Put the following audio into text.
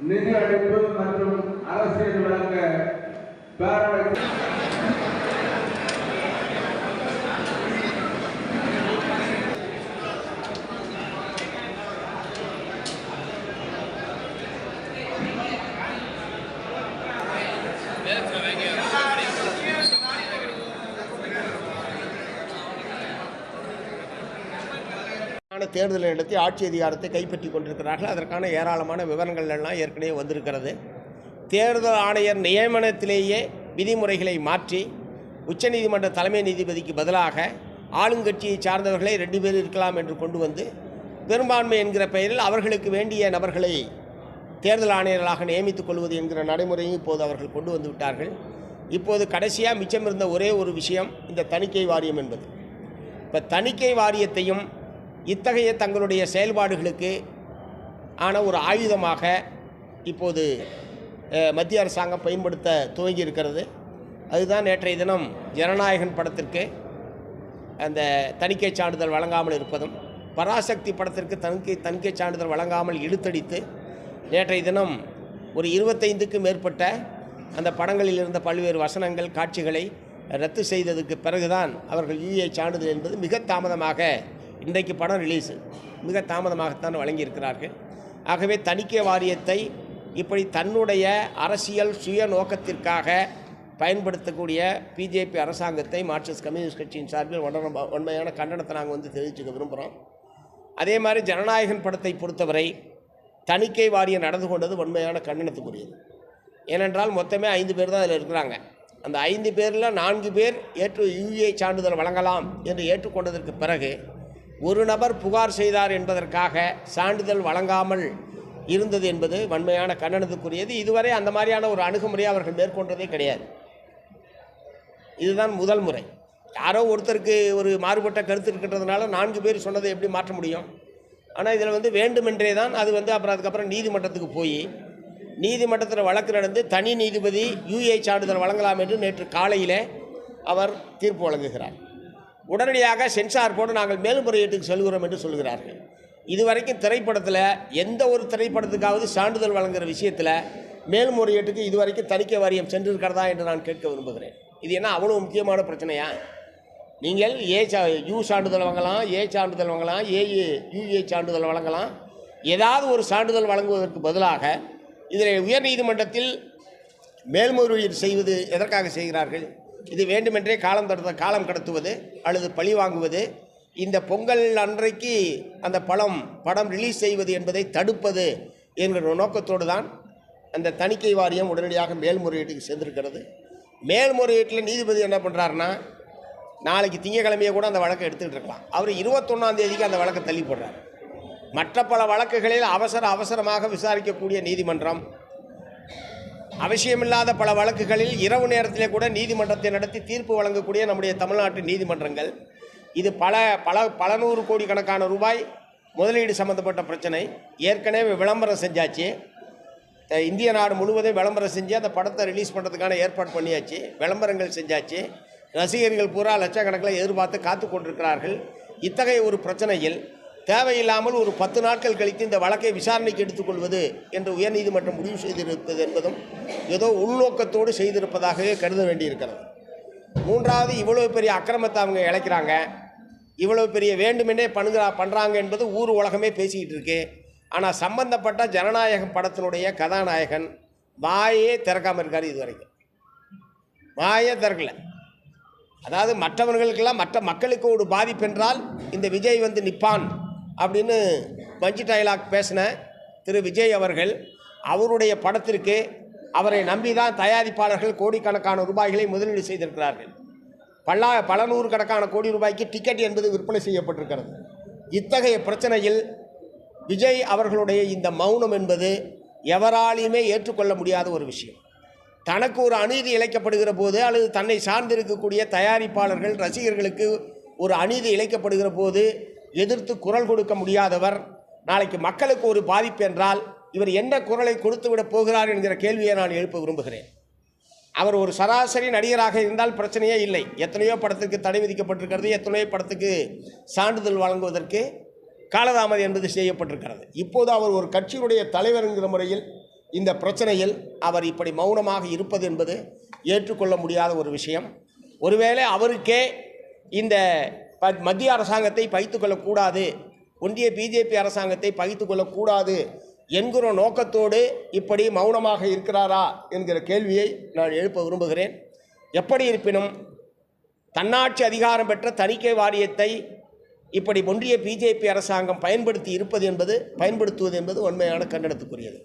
நிதி அழைப்பு மற்றும் அரசியல் வழங்க பேர அதற்கான தேர்தலை நடத்தி ஆட்சி அதிகாரத்தை கைப்பற்றி கொண்டிருக்கிறார்கள். அதற்கான ஏராளமான விவரங்கள் எல்லாம் ஏற்கனவே வந்திருக்கிறது. தேர்தல் ஆணையர் நியமனத்திலேயே விதிமுறைகளை மாற்றி உச்சநீதிமன்ற தலைமை நீதிபதிக்கு பதிலாக ஆளுங்கட்சியை சார்ந்தவர்களே ரெண்டு பேர் இருக்கலாம் என்று கொண்டு வந்து பெரும்பான்மை என்கிற பெயரில் அவர்களுக்கு வேண்டிய நபர்களை தேர்தல் ஆணையர்களாக நியமித்துக் கொள்வது என்கிற நடைமுறையும் இப்போது அவர்கள் கொண்டு வந்து விட்டார்கள். இப்போது கடைசியாக மிச்சம் இருந்த ஒரே ஒரு விஷயம் இந்த தணிக்கை வாரியம் என்பது. இப்போ தணிக்கை வாரியத்தையும் இத்தகைய தங்களுடைய செயல்பாடுகளுக்கு ஆன ஒரு ஆயுதமாக இப்போது மத்திய அரசாங்கம் பயன்படுத்த துவங்கி இருக்கிறது அதுதான் நேற்றைய தினம் ஜனநாயகன் படத்திற்கு அந்த தணிக்கை சான்றிதழ் வழங்காமல் இருப்பதும் பராசக்தி படத்திற்கு தணிக்கை தணிக்கை சான்றிதழ் வழங்காமல் இழுத்தடித்து நேற்றைய தினம் ஒரு இருபத்தைந்துக்கும் மேற்பட்ட அந்த படங்களில் இருந்த பல்வேறு வசனங்கள் காட்சிகளை ரத்து செய்ததுக்கு பிறகுதான் அவர்கள் யூஏ சான்றிதழ் என்பது மிக தாமதமாக இன்றைக்கு படம் ரிலீஸு மிக தாமதமாகத்தான் வழங்கியிருக்கிறார்கள். ஆகவே தணிக்கை வாரியத்தை இப்படி தன்னுடைய அரசியல் சுய நோக்கத்திற்காக பயன்படுத்தக்கூடிய பிஜேபி அரசாங்கத்தை மார்க்சிஸ்ட் கம்யூனிஸ்ட் கட்சியின் சார்பில் உண்மையான கண்டனத்தை நாங்கள் வந்து தெரிவிச்சுக்க விரும்புகிறோம் அதே மாதிரி ஜனநாயகன் படத்தை பொறுத்தவரை தணிக்கை வாரியம் நடந்து கொண்டது உண்மையான கண்டனத்துக்குரியது. ஏனென்றால் மொத்தமே ஐந்து பேர் தான் அதில் இருக்கிறாங்க. அந்த ஐந்து பேரில் நான்கு பேர் ஏற்று யூஏ சான்றிதழ் வழங்கலாம் என்று ஏற்றுக்கொண்டதற்கு பிறகு ஒரு நபர் புகார் செய்தார் என்பதற்காக சான்றிதழ் வழங்காமல் இருந்தது என்பது வன்மையான கண்டனத்துக்குரியது. இதுவரை அந்த மாதிரியான ஒரு அணுகுமுறையை அவர்கள் மேற்கொண்டதே கிடையாது. இதுதான் முதல் முறை. யாரோ ஒருத்தருக்கு ஒரு மாறுபட்ட கருத்து இருக்கின்றதுனால நான்கு பேர் சொன்னதை எப்படி மாற்ற முடியும்? ஆனால் இதில் வந்து வேண்டுமென்றே தான் அது வந்து அப்புறம் அதுக்கப்புறம் நீதிமன்றத்துக்கு போய் நீதிமன்றத்தில் வழக்கு நடந்து தனி நீதிபதி யூஏ சான்றிதழ் வழங்கலாம் என்று நேற்று காலையில் அவர் தீர்ப்பு வழங்குகிறார். உடனடியாக சென்சார் போட நாங்கள் மேல்முறையீட்டுக்கு செல்கிறோம் என்று சொல்கிறார்கள். இதுவரைக்கும் திரைப்படத்தில் எந்த ஒரு திரைப்படத்துக்காவது சான்றிதழ் வழங்குகிற விஷயத்தில் மேல்முறையீட்டுக்கு இதுவரைக்கும் தணிக்கை வாரியம் சென்றிருக்கிறதா என்று நான் கேட்க விரும்புகிறேன். இது என்ன அவ்வளோ முக்கியமான பிரச்சனையா? நீங்கள் ஏ சா யூ சான்றிதழ் வாங்கலாம் ஏ சான்றிதழ் வாங்கலாம் ஏஏ யூஏ சான்றிதழ் வழங்கலாம். ஏதாவது ஒரு சான்றிதழ் வழங்குவதற்கு பதிலாக இதில் உயர்நீதிமன்றத்தில் மேல்முறையீடு செய்வது எதற்காக செய்கிறார்கள்? இது வேண்டுமென்றே காலம் தடுத்த காலம் கடத்துவது அல்லது பழி வாங்குவது. இந்த பொங்கல் அன்றைக்கு அந்த படம் படம் ரிலீஸ் செய்வது என்பதை தடுப்பது என்கிற நோக்கத்தோடு தான் அந்த தணிக்கை வாரியம் உடனடியாக மேல்முறையீட்டுக்கு சென்றிருக்கிறது மேல்முறையீட்டில் நீதிபதி என்ன பண்ணுறாருன்னா நாளைக்கு திங்கக்கிழமையை கூட அந்த வழக்கை எடுத்துக்கிட்டு இருக்கலாம். அவர் இருபத்தொன்னாம் தேதிக்கு அந்த வழக்கை தள்ளி போடுறார். மற்ற பல வழக்குகளில் அவசர அவசரமாக விசாரிக்கக்கூடிய நீதிமன்றம் அவசியமில்லாத பல வழக்குகளில் இரவு நேரத்திலே கூட நீதிமன்றத்தை நடத்தி தீர்ப்பு வழங்கக்கூடிய நம்முடைய தமிழ்நாட்டு நீதிமன்றங்கள். இது பல பல பல நூறு கோடி கணக்கான ரூபாய் முதலீடு சம்மந்தப்பட்ட பிரச்சனை. ஏற்கனவே விளம்பரம் செஞ்சாச்சு. த- இந்திய நாடு முழுவதும் விளம்பரம் செஞ்சு அந்த படத்தை ரிலீஸ் பண்ணுறதுக்கான ஏற்பாடு பண்ணியாச்சு. விளம்பரங்கள் செஞ்சாச்சு. ரசிகர்கள் பூரா லட்சக்கணக்கில் எதிர்பார்த்து காத்து கொண்டிருக்கிறார்கள் இத்தகைய ஒரு பிரச்சனையில் தேவையில்லாமல் ஒரு பத்து நாட்கள் கழித்து இந்த வழக்கை விசாரணைக்கு எடுத்துக்கொள்வது என்று உயர்நீதிமன்றம் முடிவு செய்திருப்பது என்பதும் ஏதோ உள்நோக்கத்தோடு செய்திருப்பதாகவே கருத வேண்டியிருக்கிறது. மூன்றாவது இவ்வளவு பெரிய அக்கிரமத்தை அவங்க இழைக்கிறாங்க. இவ்வளவு பெரிய வேண்டுமென்றே பண்ணுகிறா பண்ணுறாங்க என்பது ஊர் உலகமே பேசிக்கிட்டு இருக்கு. ஆனால் சம்பந்தப்பட்ட ஜனநாயகம் படத்தினுடைய கதாநாயகன் வாயே திறக்காமல் இருக்கார் இது வரைக்கும் வாயே திறக்கல. அதாவது மற்றவர்களுக்கெல்லாம் மற்ற மக்களுக்கு ஒரு பாதிப்பென்றால் இந்த விஜய் வந்து நிற்பான் அப்படின்னு மஞ்சு டைலாக் பேசின திரு விஜய் அவர்கள் அவருடைய படத்திற்கு அவரை நம்பி தான் தயாரிப்பாளர்கள் கோடிக்கணக்கான ரூபாய்களை முதலீடு செய்திருக்கிறார்கள். பல்லா பல நூறு கணக்கான கோடி ரூபாய்க்கு டிக்கெட் என்பது விற்பனை செய்யப்பட்டிருக்கிறது. இத்தகைய பிரச்சனையில் விஜய் அவர்களுடைய இந்த மௌனம் என்பது எவராலையுமே ஏற்றுக்கொள்ள முடியாத ஒரு விஷயம். தனக்கு ஒரு அநீதி இழைக்கப்படுகிற போது அல்லது தன்னை சார்ந்திருக்கக்கூடிய தயாரிப்பாளர்கள் ரசிகர்களுக்கு ஒரு அநீதி இழைக்கப்படுகிற போது எதிர்த்து குரல் கொடுக்க முடியாதவர். நாளைக்கு மக்களுக்கு ஒரு பாதிப்பு என்றால் இவர் என்ன குரலை கொடுத்து விட போகிறார் என்கிற கேள்வியை நான் எழுப்ப விரும்புகிறேன். அவர் ஒரு சராசரி நடிகராக இருந்தால் பிரச்சனையே இல்லை. எத்தனையோ படத்துக்கு தடை விதிக்கப்பட்டிருக்கிறது எத்தனையோ படத்துக்கு சான்றிதழ் வழங்குவதற்கு காலதாமதம் என்பது செய்யப்பட்டிருக்கிறது. இப்போது அவர் ஒரு கட்சியினுடைய தலைவர் என்கிற முறையில் இந்த பிரச்சனையில் அவர் இப்படி மௌனமாக இருப்பது என்பது ஏற்றுக்கொள்ள முடியாத ஒரு விஷயம். ஒருவேளை அவருக்கே இந்த ப- மத்திய அரசாங்கத்தை பகித்து கொள்ளக்கூடாது. ஒன்றிய பிஜேபி அரசாங்கத்தை பகித்து கொள்ளக்கூடாது என்கிற நோக்கத்தோடு இப்படி மௌனமாக இருக்கிறாரா என்கிற கேள்வியை நான் எழுப்ப விரும்புகிறேன். எப்படி இருப்பினும் தன்னாட்சி அதிகாரம் பெற்ற தணிக்கை வாரியத்தை இப்படி ஒன்றிய பிஜேபி அரசாங்கம் பயன்படுத்தி இருப்பது என்பது பயன்படுத்துவது என்பது உண்மையான கண்டனத்துக்குரியது.